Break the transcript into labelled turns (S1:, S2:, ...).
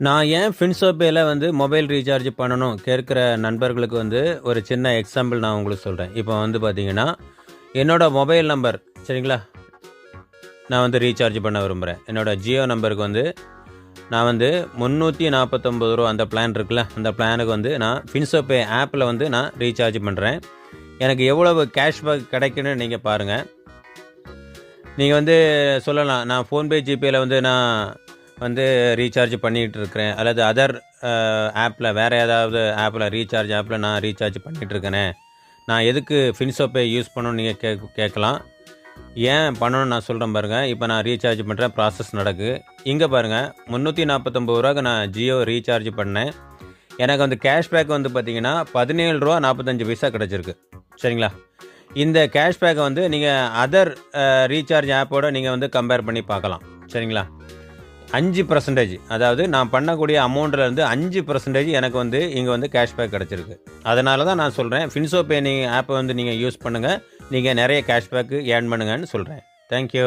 S1: நான் ஏன் ஃபின்சோபேல வந்து மொபைல் ரீசார்ஜ் பண்ணணும் கேட்குற நண்பர்களுக்கு வந்து ஒரு சின்ன எக்ஸாம்பிள் நான் உங்களுக்கு சொல்கிறேன் இப்போ வந்து பார்த்தீங்கன்னா என்னோடய மொபைல் நம்பர் சரிங்களா? நான் வந்து ரீசார்ஜ் பண்ண விரும்புகிறேன் என்னோட ஜியோ நம்பருக்கு வந்து நான் வந்து முந்நூற்றி நாற்பத்தொம்பது ரூபா அந்த பிளான் இருக்குல்ல அந்த பிளானுக்கு வந்து நான் ஃபின்சோபே ஆப்பில் வந்து நான் ரீசார்ஜ் பண்ணுறேன் எனக்கு எவ்வளவு கேஷ்பேக் கிடைக்குன்னு நீங்கள் பாருங்கள் நீங்கள் வந்து சொல்லலாம். நான் ஃபோன்பே ஜிபேயில் வந்து நான் வந்து ரீசார்ஜ் பண்ணிகிட்டு இருக்கிறேன் அல்லது அதர் ஆப்பில் வேறு ஏதாவது ஆப்பில் ரீசார்ஜ் ஆப்பில் நான் ரீசார்ஜ் பண்ணிகிட்டு இருக்கேனே நான் எதுக்கு ஃபின்சோப்பே யூஸ் பண்ணணும்னு நீங்கள் கே கேட்கலாம். ஏன் பண்ணணும்னு நான் சொல்கிறேன் பாருங்கள் இப்போ நான் ரீசார்ஜ் பண்ணுறேன் ப்ராசஸ் நடக்கு. இங்கே பாருங்கள் முந்நூற்றி நாற்பத்தொம்பது ரூபாய்க்கு நான் ஜியோ ரீசார்ஜ் பண்ணேன். எனக்கு வந்து கேஷ்பேக் வந்து பார்த்தீங்கன்னா பதினேழு ரூபா நாற்பத்தஞ்சு பைசா கிடச்சிருக்கு. சரிங்களா? இந்த கேஷ்பேக்கை வந்து நீங்கள் அதர் ரீசார்ஜ் ஆப்போடு நீங்கள் வந்து கம்பேர் பண்ணி பார்க்கலாம். சரிங்களா? அஞ்சு பர்சன்டேஜ் அதாவது நான் பண்ணக்கூடிய அமௌண்ட்லேருந்து அஞ்சு பர்சன்டேஜ் எனக்கு வந்து இங்கே வந்து கேஷ்பேக் கிடச்சிருக்கு. அதனால தான் நான் சொல்கிறேன் ஃபின்சோ பே நீங்கள் ஆப்பை வந்து நீங்கள் யூஸ் பண்ணுங்கள் நீங்கள் நிறைய கேஷ்பேக்கு ஏர்ன் பண்ணுங்கன்னு சொல்கிறேன் தேங்க்யூ